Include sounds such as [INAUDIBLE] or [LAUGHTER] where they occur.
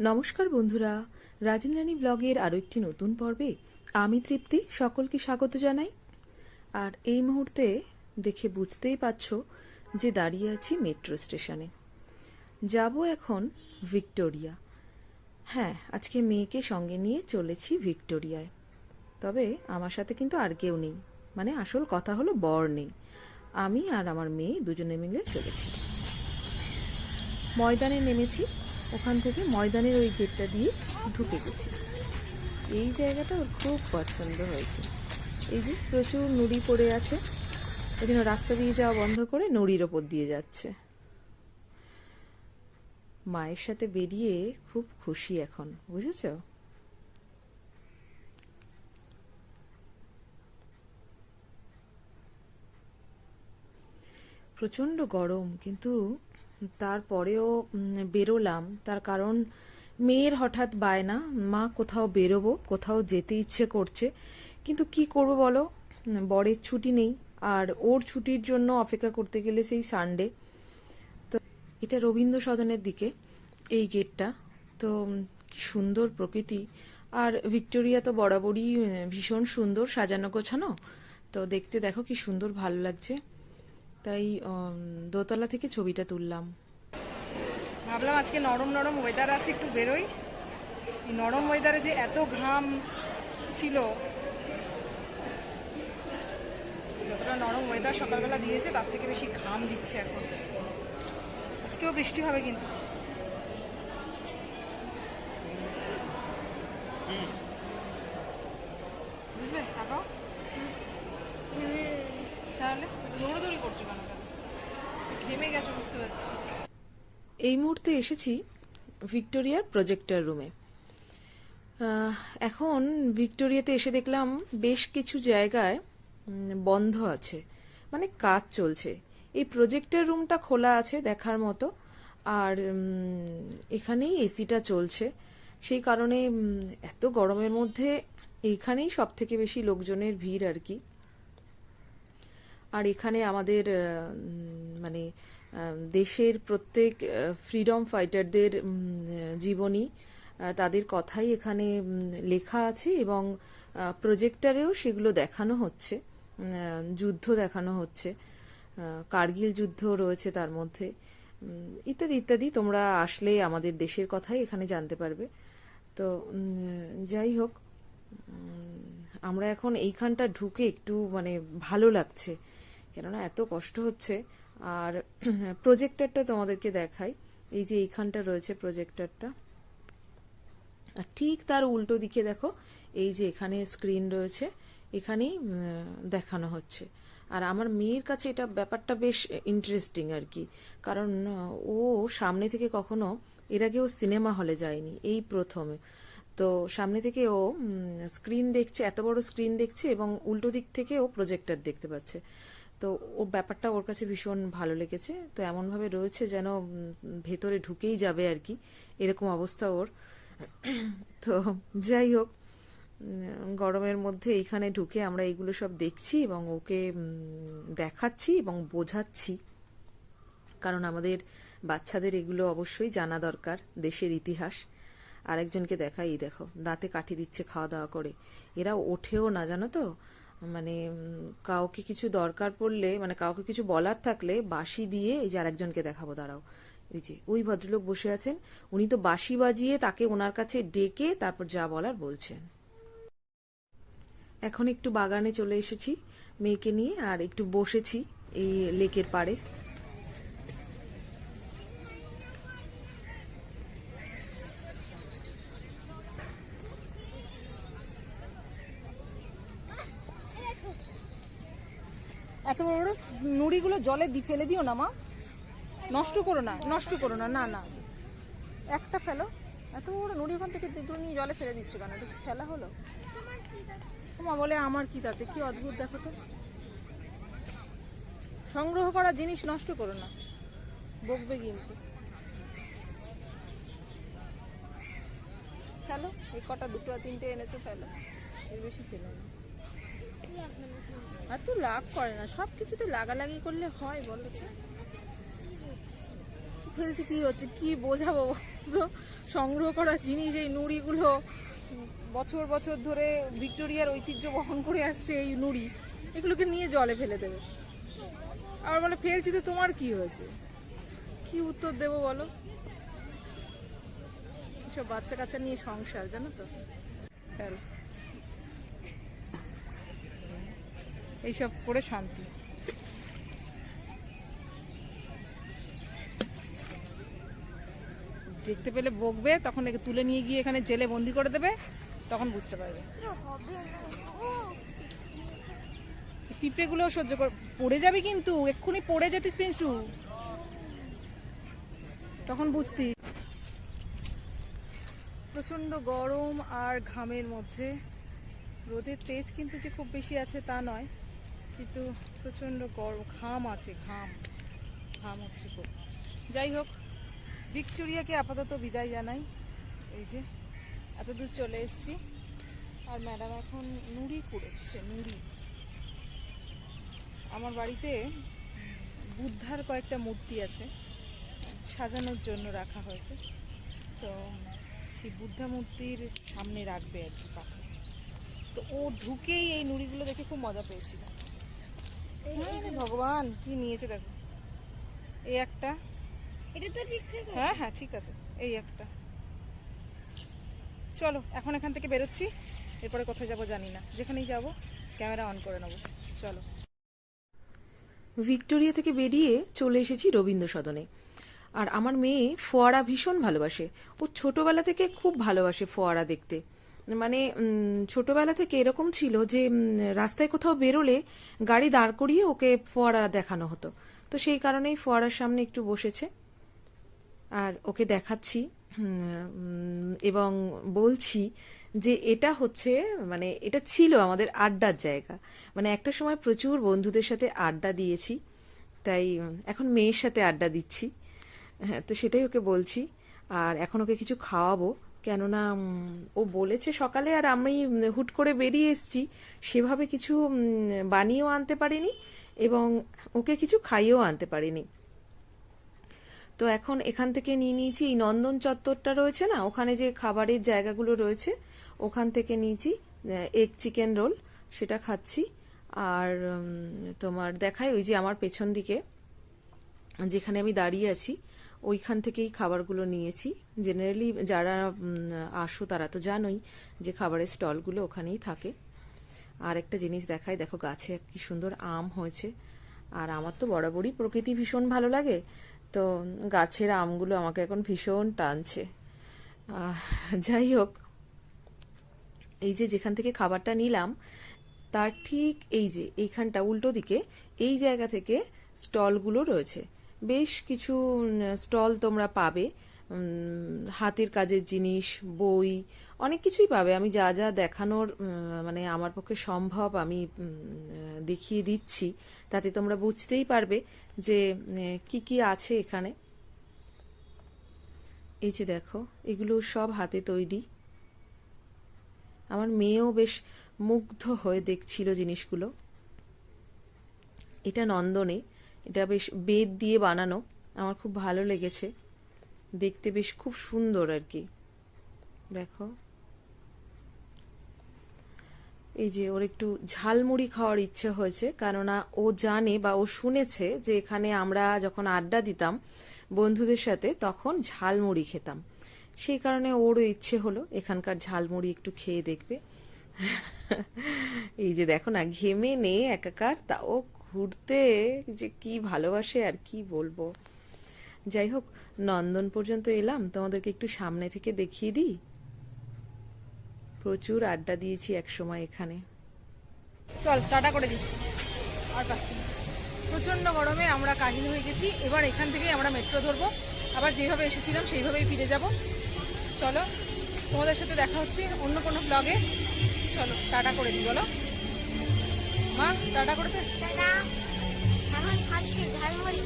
নমস্কার বন্ধুরা। রাজেন্দ্রানী ব্লগের আরও একটি নতুন পর্বে আমি তৃপ্তি, সকলকে স্বাগত জানাই। আর এই মুহূর্তে দেখে বুঝতেই পারছ যে দাঁড়িয়ে আছি মেট্রো স্টেশনে। যাব এখন ভিক্টোরিয়া। হ্যাঁ আজকে মেয়েকে সঙ্গে নিয়ে চলেছি ভিক্টোরিয়ায়। তবে আমার সাথে কিন্তু আর কেউ নেই। মানে আসল কথা হলো বর নেই। আমি আর আমার মেয়ে দুজনে মিলে চলেছি। ময়দানে নেমেছি। ওখান থেকে ময়দানের ওই গেটটা দিয়ে ঢুকে গেছি। এই জায়গাটা ওর খুব পছন্দ হয়েছে। এই যে প্রচুর নুড়ি পড়ে আছে। ওই জন্য রাস্তা দিয়ে যাওয়া বন্ধ করে নুড়ির ওপর দিয়ে যাচ্ছে। মায়ের সাথে বেরিয়ে খুব খুশি এখন, বুঝেছ? প্রচণ্ড গরম, কিন্তু তারপরেও বেরোলাম। তার কারণ, মেয়ের হঠাৎ বায়না, মা, কোথাও বেরোবো, কোথাও যেতে ইচ্ছে করছে, কিন্তু কি করব বলো? বরের ছুটি নেই, আর ওর ছুটির জন্য অপেক্ষা করতে গেলে সেই সানডে তো এটা রবীন্দ্র সদনের দিকে, এই গেটটা। তো কি সুন্দর প্রকৃতি। আর ভিক্টোরিয়া তো বরাবরই ভীষণ সুন্দর, সাজানো গোছানো। তো দেখতে দেখো কি সুন্দর, ভালো লাগছে। তাই দোতলা থেকে ছবিটা তুললাম। ভাবলাম আজকে নরম নরম ওয়েদার আছে, একটু বেরোই। নরম ওয়েদারে যে এত ঘাম ছিল। যতটা নরম ওয়েদার সকালবেলা দিয়েছে, তার থেকে বেশি ঘাম দিচ্ছে এখন। আজকেও বৃষ্টি হবে কিন্তু। বুঝলে তাহলে বুঝতে পারছি এই মুহূর্তে এসেছি ভিক্টোরিয়ার প্রজেক্টর রুমে। এখন ভিক্টোরিয়াতে এসে দেখলাম বেশ কিছু জায়গায় বন্ধ আছে। মানে কাজ চলছে। এই প্রজেক্টর রুমটা খোলা আছে দেখার মতো। আর এখানেই এসিটা চলছে। সেই কারণে এত গরমের মধ্যে এইখানেই সব থেকে বেশি লোকজনের ভিড় আর কি। আর এখানে আমাদের মানে দেশের প্রত্যেক ফ্রিডম ফাইটারদের জীবনী তাদের কথাই এখানে লেখা আছে এবং প্রজেক্টরেও সেগুলো দেখানো হচ্ছে যুদ্ধ দেখানো হচ্ছে কার্গিল যুদ্ধ রয়েছে তার মধ্যে ইত্যাদি ইত্যাদি। তোমরা আসলে আমাদের দেশের কথাই এখানে জানতে পারবে। তো যাই হোক আমরা এখন এইখানটা ঢুকে একটু মানে ভালো লাগছে। কেননা এত কষ্ট হচ্ছে। আর [CLEARS THROAT] প্রজেক্টরটা তোমাদেরকে দেখাই। এই যে এইখানটা রয়েছে প্রজেক্টরটা আর ঠিক তার উল্টো দিকে দেখো, এই যে এখানে স্ক্রিন রয়েছে। এখানেই দেখানো হচ্ছে। আর আমার মেয়ের কাছে এটা ব্যাপারটা বেশ ইন্টারেস্টিং আর কি। কারণ, ও সামনে থেকে কখনো, এর আগে ও সিনেমা হলে যায়নি, এই প্রথমে। তো সামনে থেকে ও স্ক্রিন দেখছে, এত বড় স্ক্রিন দেখছে এবং উল্টো দিক থেকে ও প্রজেক্টর দেখতে পাচ্ছে। তো ও ব্যাপারটা ওর কাছে ভীষণ ভালো লেগেছে। তো এমনভাবে রয়েছে যেন ভেতরে ঢুকেই যাবে আর কি, এরকম অবস্থা ওর। [CLEARS THROAT] তো যাই হোক গরমের মধ্যে এইখানে ঢুকে আমরা এগুলো সব দেখছি এবং ওকে দেখাচ্ছি এবং বোঝাচ্ছি। কারণ আমাদের বাচ্চাদের এগুলো অবশ্যই জানা দরকার, দেশের ইতিহাস। আরেকজনকে দেখাই, দেখো, দাঁতে কাঠি দিচ্ছে খাওয়া দাওয়া করে। এরা ওঠেও না, জানো তো? মানে কাউকে কিছু দরকার পড়লে মানে কাউকে কিছু বলার থাকলে বাঁশি দিয়ে এই যে আরেকজনকে দেখাবো, দাঁড়াও। ওই যে, ওই ভদ্রলোক বসে আছেন। উনি তো বাঁশি বাজিয়ে তাকে ওনার কাছে ডেকে তারপর যা বলার বলছেন। এখন একটু বাগানে চলে এসেছি, মেয়েকে নিয়ে, আর একটু বসেছি এই লেকের পাড়ে। এত বড় বড় নুড়িগুলো জলে দি ফেলে দিও না মা। নষ্ট করো না, নষ্ট করো না না না। একটা ফেলো। এত বড় নুড়ি ওখান থেকে দুটো নিয়ে জলে ফেলে দিচ্ছ কেন? এটা ফেলা হলো? মা বলে, আমার কি তাতে? কি অদ্ভুত, দেখো তো। সংগ্রহ করা জিনিস নষ্ট করো না। বকবে কিন্তু। ফেলো, এই কটা দুটো তিনটে এনেছো, ফেলো। এর বেশি ফেলো না। আর তো লাভ করে না। সব কিছুতে লাগালাগি করলে হয়, বলো ফেলছি কি হচ্ছে? কি বোঝাবো তো? সংগ্রহ করা জিনিস, এই নুড়িগুলো বছর বছর ধরে ভিক্টোরিয়ার ঐতিহ্য বহন করে আসছে এই নুড়ি। এগুলোকে নিয়ে জলে ফেলে দেবে। আবার বলে, ফেলছি তো, তোমার কি হয়েছে? কি উত্তর দেবো বলো? সব বাচ্চা কাচ্চা নিয়ে সংসার, জানো তো? ফেল এইসব করে শান্তি। দেখতে পেলে বকবে, তখন একে তুলে নিয়ে গিয়ে এখানে জেলে বন্দি করে দেবে, তখন বুঝতে পারবে। পিঁপড়েগুলো সহ্য কর, পড়ে যাবে কিন্তু, এক্ষুনি পড়ে যেতিস পিন্সু তখন বুঝতি প্রচণ্ড গরম আর ঘামের মধ্যে। রোদের তেজ কিন্তু যে খুব বেশি আছে তা নয়। কিন্তু প্রচণ্ড গরম, ঘাম আছে, ঘাম ঘাম হচ্ছে খুব। যাই হোক, ভিক্টোরিয়াকে আপাতত বিদায় জানাই। এই যে এত দূর চলে এসেছি। আর ম্যাডাম এখন নুড়ি কুড়োচ্ছে নুড়ি। আমার বাড়িতে বুদ্ধার কয়েকটা মূর্তি আছে, সাজানোর জন্য রাখা হয়েছে। তো সেই বুদ্ধা মূর্তির সামনে রাখবে আর কি পাখি তো ও ঢুকেই এই নুড়িগুলো দেখে খুব মজা পেয়েছিল। আরে ভগবান কি নিয়েছে দেখো। এই একটা। এটা তো ঠিক ঠিক হ্যাঁ হ্যাঁ ঠিক আছে। এই একটা। চলো এখন এখান থেকে বেরোচ্ছি। এরপরে কোথায় যাব জানি না। যেখানেই যাব ক্যামেরা অন করে নেব। চলো। ভিক্টোরিয়া থেকে বেরিয়ে চলে এসেছি রবীন্দ্র সদনে আর আমার মেয়ে ফোয়ারা ভীষণ ভালোবাসে। ও ছোটবেলা থেকে খুব ভালোবাসে ফোয়ারা দেখতে। মানে ছোটবেলা থেকে এরকম ছিল যে রাস্তায় কোথাও বেরোলে গাড়ি দাঁড় করিয়ে ওকে ফোয়ারা দেখানো হতো। তো সেই কারণেই ফোয়ারার সামনে একটু বসেছে। আর ওকে দেখাচ্ছি এবং বলছি যে, এটা হচ্ছে মানে এটা ছিল আমাদের আড্ডার জায়গা। মানে একটা সময় প্রচুর বন্ধুদের সাথে আড্ডা দিয়েছি, তাই এখন মেয়ের সাথে আড্ডা দিচ্ছি। হ্যাঁ তো সেটাই ওকে বলছি, আর এখন ওকে কিছু খাওয়াবো। কেননা ও বলেছে সকালে আর আমি হুট করে বেরিয়ে এসেছি। সেভাবে কিছু বানিয়েও আনতে পারিনি এবং ওকে কিছু খাইয়েও আনতে পারিনি। তো এখন এখান থেকে নিয়ে নিয়েছি। এই নন্দন চত্বরটা রয়েছে না, ওখানে যে খাবারের জায়গাগুলো রয়েছে, ওখান থেকে নিয়েছি এগ চিকেন রোল সেটা খাচ্ছি। আর তোমার দেখাই ওই যে আমার পেছন দিকে, যেখানে আমি দাঁড়িয়ে আছি। ওইখান থেকেই খাবারগুলো নিয়েছি। জেনারেলি যারা আসো তারা তো জানোই যে খাবারের স্টলগুলো ওখানেই থাকে। আর একটা জিনিস দেখাই, দেখো গাছে কি সুন্দর আম হয়েছে। আর আমার তো বরাবরই প্রকৃতি ভীষণ ভালো লাগে। তো গাছের আমগুলো আমাকে এখন ভীষণ টানছে। যাই হোক, এই যে যেখান থেকে খাবারটা নিলাম, তার ঠিক এই যে, এইখানটা উল্টো দিকে, এই জায়গা থেকে স্টলগুলো রয়েছে। বেশ কিছু স্টল তোমরা পাবে। হাতের কাজের জিনিস, বই, অনেক কিছুই পাবে। আমি যা যা দেখানোর মানে আমার পক্ষে সম্ভব আমি দেখিয়ে দিচ্ছি। তাতে তোমরা বুঝতেই পারবে যে কি কি আছে এখানে। এই যে দেখো, এগুলো সব হাতে তৈরি। আমার মেয়েও বেশ মুগ্ধ হয়ে দেখছিল জিনিসগুলো। এটা নন্দনে। এটা বেশ বেদ দিয়ে বানানো। আমার খুব ভালো লেগেছে। দেখতে বেশ খুব সুন্দর আর কি। দেখো। এই যে ওর একটু ঝালমুড়ি খাওয়ার ইচ্ছে হয়েছে, কেননা ও জানে বা ও শুনেছে যে এখানে আমরা যখন আড্ডা দিতাম বন্ধুদের সাথে, তখন ঝালমুড়ি খেতাম। সেই কারণে ওরও ইচ্ছে হলো এখানকার ঝালমুড়ি একটু খেয়ে দেখবে। এই যে দেখো না, ঘেমে নে একাকার, তাও ঘুরতে যে কি ভালোবাসে আর কি বলব। যাই হোক, নন্দন পর্যন্ত এলাম। তোমাদেরকে একটু সামনে থেকে দেখিয়ে দিই। প্রচুর আড্ডা দিয়েছি এক সময় এখানে। চল, টাটা করে দিস। আর পাচ্ছি প্রচণ্ড গরমে আমরা কাহিল হয়ে গেছি। এবার এখান থেকেই আমরা মেট্রো ধরবো। আবার যেভাবে এসেছিলাম, সেইভাবেই ফিরে যাব। চলো, তোমাদের সাথে দেখা হচ্ছে অন্য কোনো ব্লগে চলো, টাটা করে দিই, বলো। মা টাটা করে দে দাদা এখন খাচ্ছি ঝালমুড়ি।